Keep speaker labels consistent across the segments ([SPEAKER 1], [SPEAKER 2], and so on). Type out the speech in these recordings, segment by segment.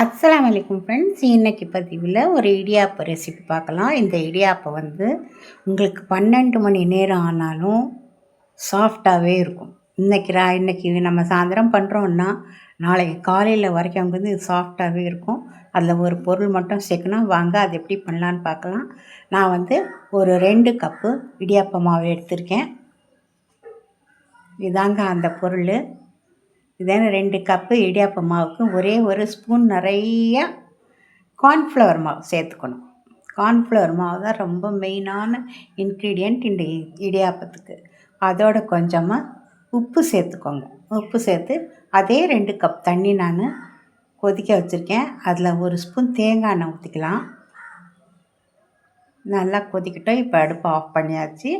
[SPEAKER 1] அஸ்லாம் அலைக்கும் ஃப்ரெண்ட்ஸ் இன்னைக்கு பதிவில் ஒரு இடியாப்பை ரெசிபி பார்க்கலாம். இந்த இடியாப்பம் வந்து உங்களுக்கு பன்னெண்டு மணி நேரம் ஆனாலும் சாஃப்டாகவே இருக்கும். இன்றைக்கி ரா இன்றைக்கி நம்ம சாயந்தரம் பண்ணுறோன்னா நாளைக்கு காலையில் வரைக்கும் வந்து சாஃப்டாகவே இருக்கும். அதில் ஒரு பொருள் மட்டும் சேர்க்கணும். வாங்க அது எப்படி பண்ணலான்னு பார்க்கலாம். நான் வந்து ஒரு ரெண்டு கப்பு இடியாப்ப மாவு எடுத்திருக்கேன். இதாங்க அந்த பொருள். இதான ரெண்டு கப்பு இடியாப்ப மாவுக்கு ஒரே ஒரு ஸ்பூன் நிறைய கார்ன்ஃப்ளவர் மாவு சேர்த்துக்கணும். கார்ன்ஃப்ளவர் மாவு தான் ரொம்ப மெயினான இன்க்ரீடியண்ட் இந்த இடியாப்பத்துக்கு. அதோட கொஞ்சமாக உப்பு சேர்த்துக்கோங்க. உப்பு சேர்த்து அதே ரெண்டு கப் தண்ணி நான் கொதிக்க வச்சுருக்கேன். அதில் ஒரு ஸ்பூன் தேங்காய் எண்ணெய் ஊற்றிக்கலாம் நல்லா கொதிக்கட்டும். இப்போ அடுப்பை ஆஃப் பண்ணியாச்சு.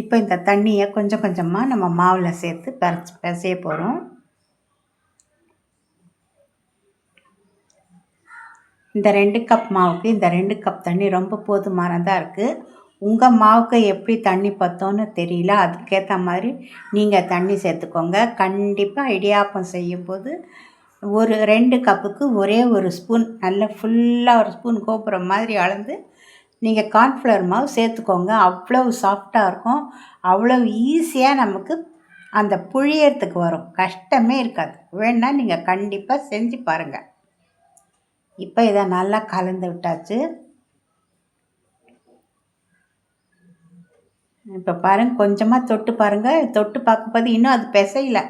[SPEAKER 1] இப்போ இந்த தண்ணியை கொஞ்சம் கொஞ்சமாக நம்ம மாவில் சேர்த்து பரச்சு பிசைய போகிறோம் இந்த ரெண்டு கப் மாவுக்கு இந்த ரெண்டு கப் தண்ணி ரொம்ப போதுமானதாக இருக்குது உங்கள் மாவுக்கு எப்படி தண்ணி பத்தோன்னு தெரியல. அதுக்கேற்ற மாதிரி நீங்கள் தண்ணி சேர்த்துக்கோங்க. கண்டிப்பாக இடியாப்பம் செய்யும்போது ஒரு ரெண்டு கப்புக்கு ஒரே ஒரு ஸ்பூன் நல்ல ஃபுல்லாக ஒரு ஸ்பூன் கோபுரம் மாதிரி அளந்து நீங்கள் கார்ன்ஃப்ளவர் மாவு சேர்த்துக்கோங்க. அவ்வளோ சாஃப்டாக இருக்கும். அவ்வளோ ஈஸியாக நமக்கு அந்த புழியறதுக்கு வரும். கஷ்டமே இருக்காது. வேணால் நீங்கள் கண்டிப்பாக செஞ்சு பாருங்கள் இப்போ இதை நல்லா கலந்து விட்டாச்சு. இப்போ பாருங்கள் கொஞ்சமாக தொட்டு பாருங்கள் தொட்டு பார்க்கும்போது இன்னும் அது பிசையல.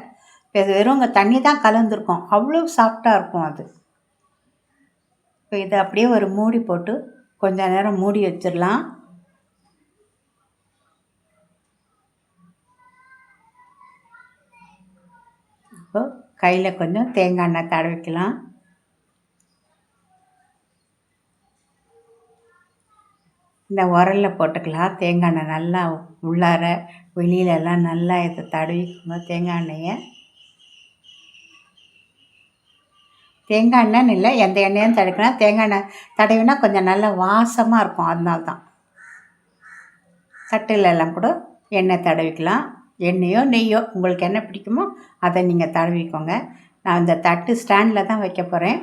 [SPEAKER 1] வெறும் இங்கே தண்ணி தான் கலந்துருக்கும். அவ்வளோ சாஃப்டாக இருக்கும் அது. இப்போ இதை அப்படியே ஒரு மூடி போட்டு கொஞ்ச நேரம் மூடி வச்சிடலாம். இப்போ கையில் கொஞ்சம் தேங்காய் எண்ணெய் தடவிக்கலாம் இந்த உரலில் போட்டுக்கலாம். தேங்காய் எண்ணெய் நல்லா உள்ளார வெளியிலலாம் நல்லா இதை தடவிக்கணும் தேங்காய் எண்ணெயை தேங்காய் எண்ணெய்னு இல்லை எந்த எண்ணெயும் தடவிக்கலாம் தேங்காய் எண்ணெய் தடவினா கொஞ்சம் நல்லா வாசமாக இருக்கும் அதனால தான். தட்டிலெல்லாம் கூட எண்ணெய் தடவிக்கலாம். எண்ணெயோ நெய்யோ உங்களுக்கு என்ன பிடிக்குமோ அதை நீங்கள் தடவிக்கோங்க. நான் இந்த தட்டு ஸ்டாண்டில் தான் வைக்க போகிறேன்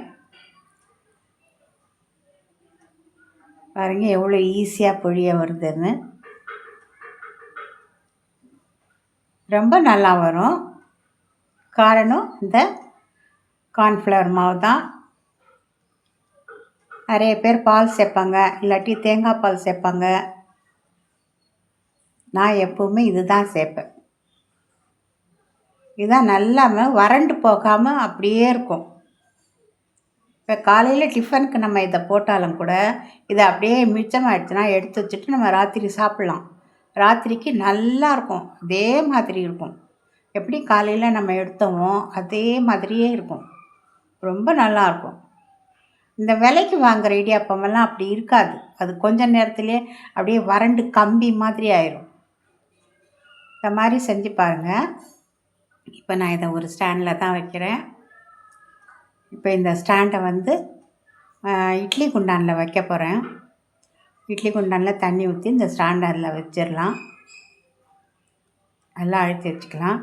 [SPEAKER 1] பாருங்கள் எவ்வளோ ஈஸியாக பொழிய வருதுன்னு. ரொம்ப நல்லா வரும். காரணம் இந்த கார்ன்ஃப்ளவர் மாவு தான் நிறைய பேர் பால் சேர்ப்பாங்க இல்லாட்டி தேங்காய் பால் சேர்ப்பாங்க. நான் எப்போவுமே இது தான் சேர்ப்பேன். இதுதான் நல்லா வறண்டு போகாமல் அப்படியே இருக்கும். இப்போ காலையில் டிஃபனுக்கு நம்ம இதை போட்டாலும் கூட இதை அப்படியே மிச்சமாகிடுச்சுன்னா எடுத்து வச்சுட்டு நம்ம ராத்திரி சாப்பிட்லாம். ராத்திரிக்கு நல்லா இருக்கும் அதே மாதிரி இருக்கும். எப்படி காலையில் நம்ம எடுத்தோமோ அதே மாதிரியே இருக்கும். ரொம்ப நல்லாயிருக்கும் இந்த விலைக்கு வாங்குகிற இடியாப்பமெல்லாம் அப்படி இருக்காது. அது கொஞ்ச நேரத்துலேயே அப்படியே வறண்டு கம்பி மாதிரி ஆயிரும். இந்த மாதிரி செஞ்சு பாருங்கள் இப்போ நான் இதை ஒரு ஸ்டாண்டில் தான் வைக்கிறேன். இப்போ இந்த ஸ்டாண்டை வந்து இட்லி குண்டானில் வைக்க போகிறேன் இட்லி குண்டானில் தண்ணி ஊற்றி இந்த ஸ்டாண்டரில் வச்சிடலாம். நல்லா அழுத்தி வச்சுக்கலாம்.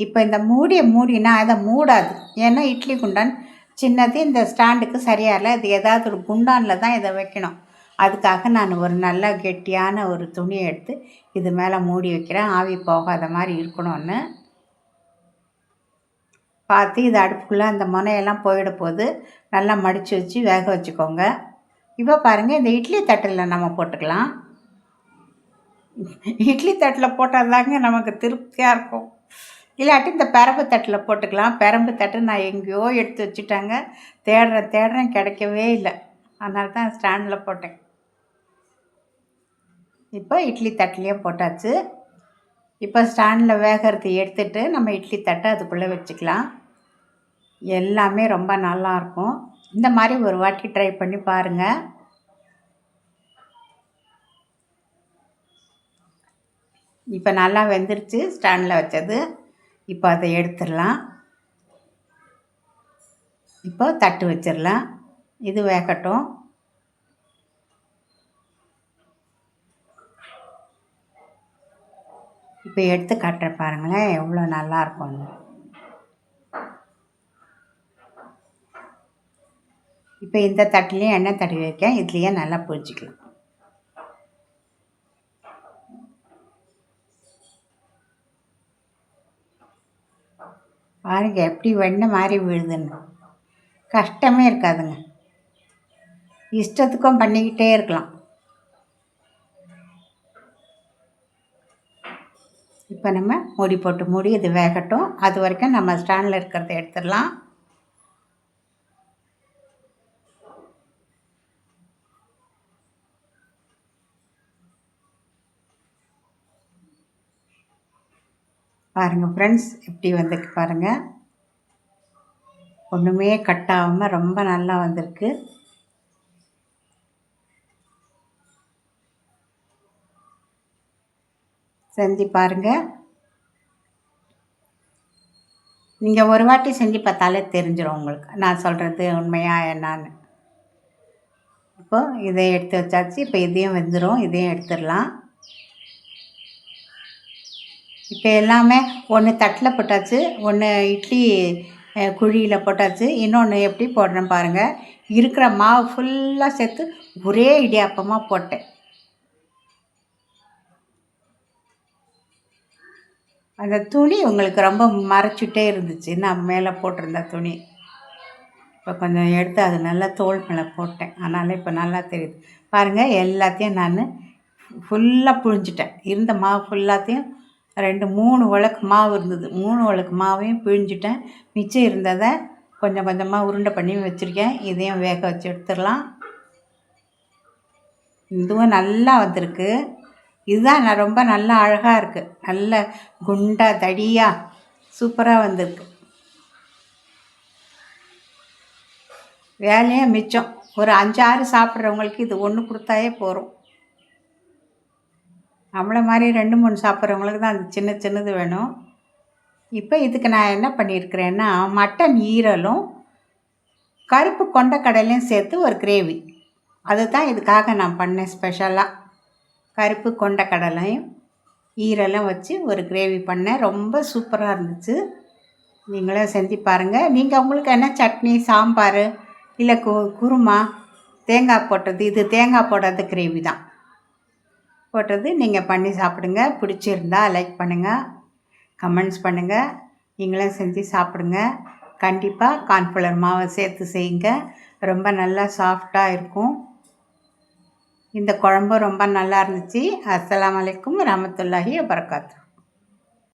[SPEAKER 1] இப்போ இந்த மூடியை மூடினா அதை மூடாது. ஏன்னா இட்லி குண்டான் சின்னது இந்த ஸ்டாண்டுக்கு சரியாக இல்லை இது ஏதாவது ஒரு குண்டானில் தான் இதை வைக்கணும். அதுக்காக நான் ஒரு நல்ல கெட்டியான ஒரு துணியை எடுத்து இது மேலே மூடி வைக்கிறேன். ஆவி போகாத மாதிரி இருக்கணும்னு. பார்த்து இது அடுப்புக்குள்ளே அந்த முனையெல்லாம் போயிட போது நல்லா மடித்து வச்சு வேக வச்சுக்கோங்க. இப்போ பாருங்கள் இந்த இட்லி தட்டில் நம்ம போட்டுக்கலாம். இட்லி தட்டில் போட்டால் தாங்க நமக்கு திருப்தியாக இருக்கும். இல்லாட்டி இந்த பெரம்பு தட்டில் போட்டுக்கலாம். பெரம்பு தட்டு நான் எங்கேயோ எடுத்து வச்சுட்டாங்க. தேடுறேன் தேடுறேன் கிடைக்கவே இல்லை. அதனால தான் ஸ்டாண்டில் போட்டேன். இப்போ இட்லி தட்டுலேயும் போட்டாச்சு. இப்போ ஸ்டாண்டில் வேகிறது எடுத்துட்டு நம்ம இட்லி தட்டை அதுக்குள்ளே வச்சுக்கலாம். எல்லாமே ரொம்ப நல்லாயிருக்கும் இந்த மாதிரி ஒரு வாட்டி ட்ரை பண்ணி பாருங்கள் இப்போ நல்லா வெந்துருச்சு. ஸ்டாண்டில் வச்சது. இப்போ அதை எடுத்துடலாம். இப்போ தட்டு வச்சிடலாம். இது வேகட்டும். இப்போ எடுத்து கட்டுற பாருங்களேன் எவ்வளோ நல்லாயிருக்கும் இப்போ இந்த தட்டுலேயும் எண்ணெய் தடவி வைக்க இதுலேயே நல்லா பொரிச்சிக்கலாம் பாருங்க எப்படி வெண்ணெய் மாதிரி விழுதுன்னு. கஷ்டமே இருக்காதுங்க. இஷ்டத்துக்கும் பண்ணிக்கிட்டே இருக்கலாம். இப்போ நம்ம மூடி போட்டு மூடி இது வேகட்டும். அது வரைக்கும் நம்ம ஸ்டாண்டில் இருக்கிறத எடுத்துடலாம். பாருங்கள் ஃப்ரெண்ட்ஸ் எப்படி வந்திருக்கு பாருங்கள் ஒன்றுமே கட் ஆகாமல் ரொம்ப நல்லா வந்திருக்கு. செஞ்சு பாருங்கள் நீங்கள் ஒரு வாட்டி செஞ்சு பார்த்தாலே தெரிஞ்சிடும் உங்களுக்கு. நான் சொல்கிறது உண்மையாக என்னான்னு. இப்போது இதை எடுத்து வச்சாச்சு. இப்போ இதையும் வெந்துடும் இதையும் எடுத்துடலாம். இப்போ எல்லாமே ஒன்று தட்டில் போட்டாச்சு ஒன்று இட்லி குழியில் போட்டாச்சு. இன்னொன்று எப்படி போடுறேன் பாருங்கள் இருக்கிற மாவு ஃபுல்லாக சேர்த்து ஒரே இடியாப்பமாக போட்டேன். அந்த துணி உங்களுக்கு ரொம்ப மறைச்சிட்டே இருந்துச்சு. நான் மேலே போட்டிருந்த துணி. இப்போ கொஞ்சம் எடுத்து அது நல்லா தோல் மேலே போட்டேன். அதனால் இப்போ நல்லா தெரியுது. பாருங்கள் எல்லாத்தையும் நான் ஃபுல்லாக புழிஞ்சிட்டேன். இருந்த மாவு ஃபுல்லாத்தையும் ரெண்டு மூணு உலக்கு மாவு இருந்தது. மூணு உலக்கு மாவையும் பிழிஞ்சிட்டேன். மிச்சம் இருந்ததை கொஞ்சம் கொஞ்சமாக உருண்டை பண்ணி வச்சுருக்கேன். இதையும் வேக வச்சு எடுத்துடலாம். இதுவும் நல்லா வந்திருக்கு. இதுதான் நான் ரொம்ப நல்லா அழகாக இருக்குது நல்ல குண்டாக தடியாக சூப்பராக வந்திருக்கு. வேலையாக மிச்சம். ஒரு அஞ்சாறு சாப்பிட்றவங்களுக்கு இது ஒன்று கொடுத்தாயே போகிறோம் நம்மளை மாதிரி ரெண்டு மூணு சாப்பிட்றவங்களுக்கு தான் அந்த சின்ன சின்னது வேணும். இப்போ இதுக்கு நான் என்ன பண்ணியிருக்கிறேன்னா மட்டன் ஈரலும் கருப்பு கொண்டக்கடலையும் சேர்த்து ஒரு கிரேவி அதுதான் இதுக்காக நான் பண்ணேன் ஸ்பெஷலாக கருப்பு கொண்டக்கடலையும் ஈரலும் வச்சு ஒரு கிரேவி பண்ணேன். ரொம்ப சூப்பராக இருந்துச்சு. நீங்களும் செஞ்சு பாருங்கள் நீங்கள் உங்களுக்கு என்ன சட்னி சாம்பார் இல்லை கு குருமா தேங்காய் போட்டது இது தேங்காய் போடாத கிரேவி தான். போட்டது நீங்கள் பண்ணி சாப்பிடுங்க. பிடிச்சிருந்தா லைக் பண்ணுங்கள் கமெண்ட்ஸ் பண்ணுங்கள் நீங்களும் செஞ்சு சாப்பிடுங்க. கண்டிப்பாக கார்ன்ஃப்ளவர் மாவை சேர்த்து செய்யுங்க. ரொம்ப நல்லா சாஃப்டாக இருக்கும். இந்த குழம்பு ரொம்ப நல்லா இருந்துச்சு. அஸ்லாம் வலைக்கம் ரமத்துல்லாஹி வபரகாத்து.